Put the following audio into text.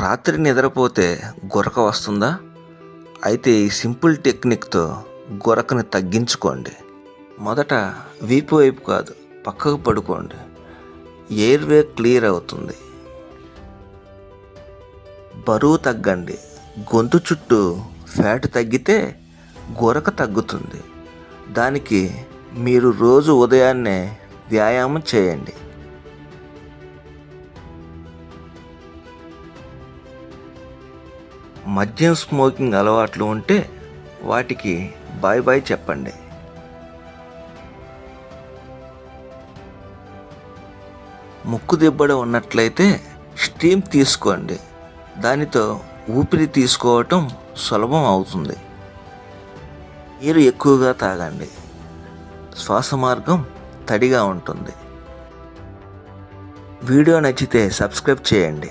రాత్రి నిద్రపోతే గురక వస్తుందా? అయితే ఈ సింపుల్ టెక్నిక్తో గురకని తగ్గించుకోండి. మొదట వీపు వైపు కాదు పక్కకు పడుకోండి. ఎయిర్వే క్లియర్ అవుతుంది. బరువు తగ్గండి. గొంతు చుట్టూ ఫ్యాట్ తగ్గితే గురక తగ్గుతుంది. దానికి మీరు రోజు ఉదయాన్నే వ్యాయామం చేయండి. మద్యం స్మోకింగ్ అలవాట్లు ఉంటే వాటికి బాయ్ బాయ్ చెప్పండి. ముక్కు దిబ్బడ ఉన్నట్లయితే స్టీమ్ తీసుకోండి. దానితో ఊపిరి తీసుకోవటం సులభం అవుతుంది. నీరు ఎక్కువగా తాగండి. శ్వాస మార్గం తడిగా ఉంటుంది. వీడియో నచ్చితే సబ్స్క్రైబ్ చేయండి.